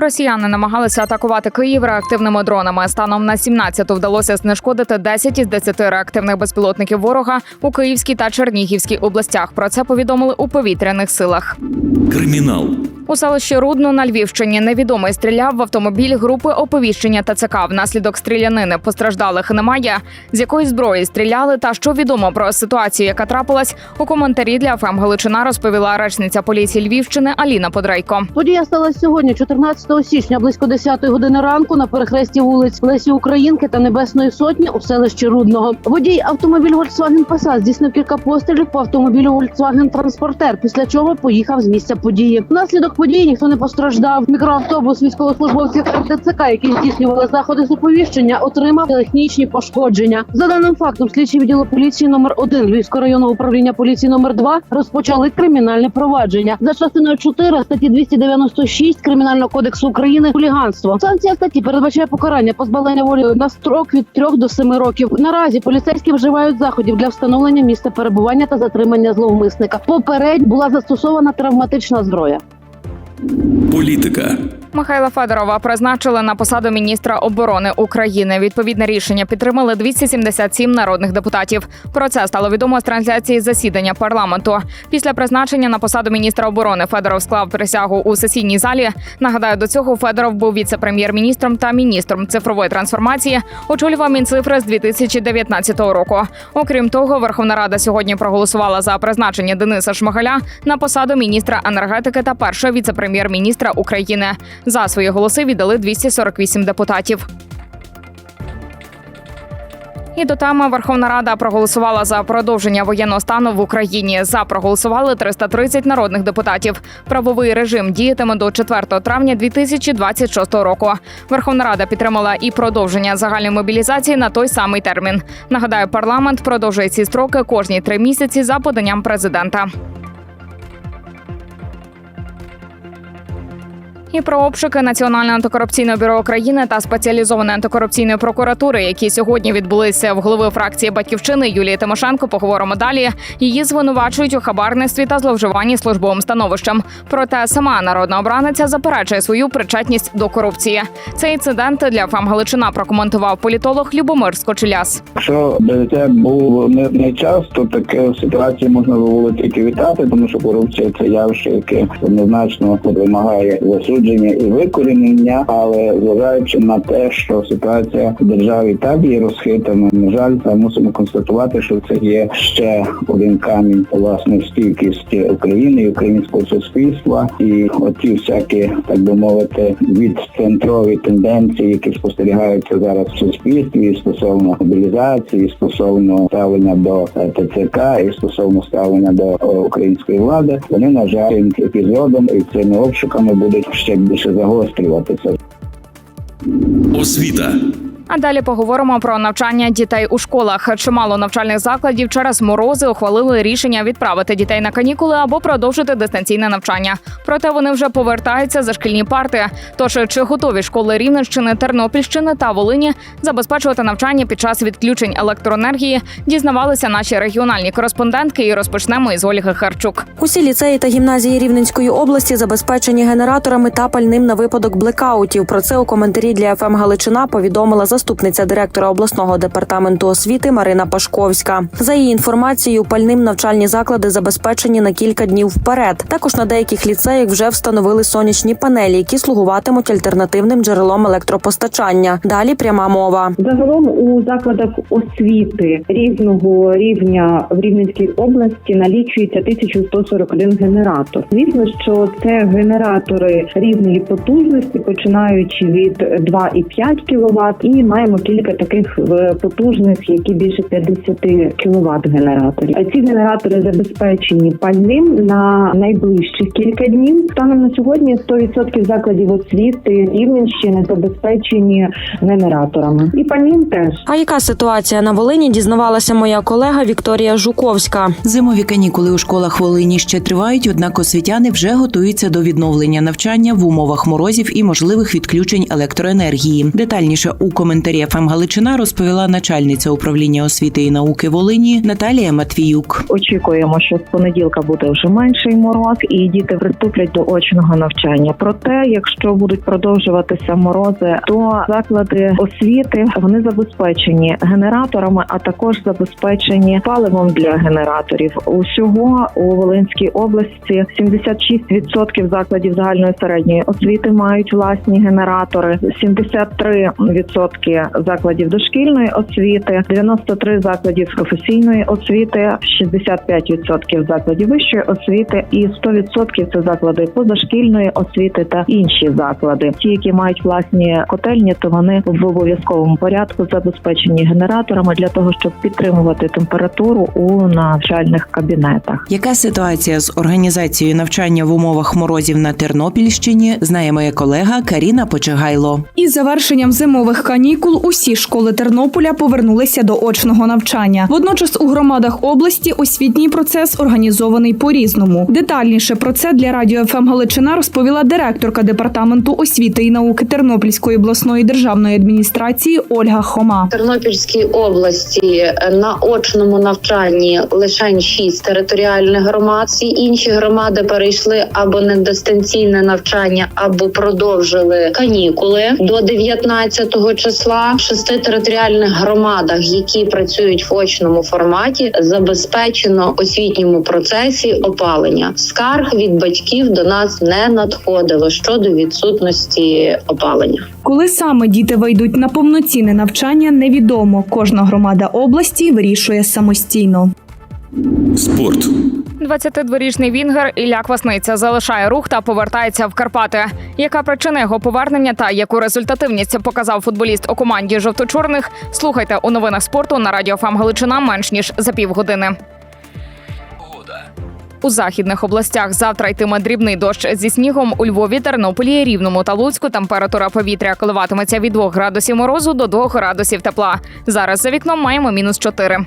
Росіяни намагалися атакувати Київ реактивними дронами. Станом на 17-ту вдалося знешкодити 10 із 10 реактивних безпілотників ворога у Київській та Чернігівській областях. Про це повідомили у повітряних силах. Кримінал. У селищі Рудно на Львівщині невідомий стріляв в автомобіль групи оповіщення ТЦК. Внаслідок стрілянини постраждалих немає. З якої зброї стріляли та що відомо про ситуацію, яка трапилась у коментарі для ФМ Галичина, розповіла речниця поліції Львівщини Аліна Подрейко. Подія сталася сьогодні, 14 січня, близько 10 години ранку, на перехресті вулиць Лесі Українки та Небесної Сотні у селищі Рудного. Водій автомобіль Volkswagen Passat здійснив кілька пострілів по автомобілю Volkswagen Транспортер, після чого поїхав з місця події. Внаслідок події ніхто не постраждав. Мікроавтобус військовослужбовців РТЦК, які здійснювали заходи з оповіщення, отримав технічні пошкодження. За даним фактом, слідчі відділу поліції номер 1 Львівського районного управління поліції номер 2 розпочали кримінальне провадження за частиною 4 статті 296 кримінального кодексу України хуліганство. Санкція статті передбачає покарання позбавлення волі на строк від 3 до 7 років. Наразі поліцейські вживають заходів для встановлення місця перебування та затримання зловмисника. Попередньо була застосована травматична зброя. Політика. Михайла Федорова призначили на посаду міністра оборони України. Відповідне рішення підтримали 277 народних депутатів. Про це стало відомо з трансляції засідання парламенту. Після призначення на посаду міністра оборони Федоров склав присягу у сесійній залі. Нагадаю, до цього Федоров був віце-прем'єр-міністром та міністром цифрової трансформації. Очолював мінцифри з 2019 року. Окрім того, Верховна Рада сьогодні проголосувала за призначення Дениса Шмигаля на посаду міністра енергетики та першого віце-прем'єр-міністра України. За свої голоси віддали 248 депутатів. І до теми Верховна Рада проголосувала за продовження воєнного стану в Україні. За проголосували 330 народних депутатів. Правовий режим діятиме до 4 травня 2026 року. Верховна Рада підтримала і продовження загальної мобілізації на той самий термін. Нагадаю, парламент продовжує ці строки кожні три місяці за поданням президента. І про обшуки Національного антикорупційного бюро України та спеціалізованої антикорупційної прокуратури, які сьогодні відбулися в голови фракції Батьківщини Юлії Тимошенко. Поговоримо далі. Її звинувачують у хабарництві та зловживанні службовим становищем. Проте сама народна обраниця заперечує свою причетність до корупції. Цей інцидент для ФАМ Галичина прокоментував політолог Любомир Скочеляс. Якщо це був мирний час, то таке ситуацію можна було тільки вітати, тому що корупція це явище, яке однозначно вимагає засудження і викорінення, але зважаючи на те, що ситуація в державі так є розхитана, на жаль, та мусимо констатувати, що це є ще один камінь власне стійкості України і українського суспільства, і оті всякі, так би мовити, відцентрові тенденції, які спостерігаються зараз в суспільстві стосовно мобілізації, стосовно ставлення до е, ТЦК і стосовно ставлення до е, української влади, вони на жаль епізодом і цими обшуками будуть ще більше загострюватися. Освіта. А далі поговоримо про навчання дітей у школах. Чимало навчальних закладів через морози ухвалили рішення відправити дітей на канікули або продовжити дистанційне навчання. Проте вони вже повертаються за шкільні парти. Тож чи готові школи Рівненщини, Тернопільщини та Волині забезпечувати навчання під час відключень електроенергії, дізнавалися наші регіональні кореспондентки. І розпочнемо із Ольги Харчук. Усі ліцеї та гімназії Рівненської області забезпечені генераторами та пальним на випадок блекаутів. Про це у коментарі для ФМ Галичина повідомила заступниця директора обласного департаменту освіти Марина Пашковська. За її інформацією, пальним навчальні заклади забезпечені на кілька днів вперед. Також на деяких ліцеях вже встановили сонячні панелі, які слугуватимуть альтернативним джерелом електропостачання. Далі пряма мова. Загалом у закладах освіти різного рівня в Рівненській області налічується 1141 генератор. Звісно, що це генератори різної потужності, починаючи від 2,5 кВт, і маємо кілька таких е, потужних, які більше 50 кВт генераторів. А ці генератори забезпечені пальним на найближчих кілька днів. Станом на сьогодні 100% закладів освіти Рівненщини забезпечені генераторами. І пальним теж. А яка ситуація на Волині? Дізнавалася моя колега Вікторія Жуковська. Зимові канікули у школах Волині ще тривають, однак освітяни вже готуються до відновлення навчання в умовах морозів і можливих відключень електроенергії. Детальніше у коментарі коментарі ФМ Галичина розповіла начальниця управління освіти і науки Волині Наталія Матвіюк. Очікуємо, що з понеділка буде вже менший мороз, і діти приступлять до очного навчання. Проте, якщо будуть продовжуватися морози, то заклади освіти вони забезпечені генераторами, а також забезпечені паливом для генераторів. Усього у Волинській області 76% закладів загальної середньої освіти мають власні генератори, 73% закладів дошкільної освіти, 93 закладів професійної освіти, 65% закладів вищої освіти і 100% це заклади позашкільної освіти та інші заклади. Ті, які мають власні котельні, то вони в обов'язковому порядку забезпечені генераторами для того, щоб підтримувати температуру у навчальних кабінетах. Яка ситуація з організацією навчання в умовах морозів на Тернопільщині, знає моя колега Каріна Почегайло. Із завершенням зимових канікул усі школи Тернополя повернулися до очного навчання. Водночас у громадах області освітній процес організований по-різному. Детальніше про це для радіо ФМ Галичина розповіла директорка департаменту освіти і науки Тернопільської обласної державної адміністрації Ольга Хома. В Тернопільській області на очному навчанні лише 6 територіальних громад. Всі інші громади перейшли або на дистанційне навчання, або продовжили канікули до 19 числа. В шести територіальних громадах, які працюють в очному форматі, забезпечено освітньому процесі опалення. Скарг від батьків до нас не надходило щодо відсутності опалення. Коли саме діти вийдуть на повноцінне навчання, невідомо. Кожна громада області вирішує самостійно. Спорт. 22-річний Вінгер Ілля Квасниця залишає рух та повертається в Карпати. Яка причина його повернення та яку результативність показав футболіст у команді жовто-чорних? Слухайте у новинах спорту на радіо ФАМ Галичина менш ніж за півгодини. У західних областях завтра йтиме дрібний дощ зі снігом у Львові, Тернополі, Рівному та Луцьку. Температура повітря коливатиметься від 2 градусів морозу до 2 градусів тепла. Зараз за вікном маємо мінус 4.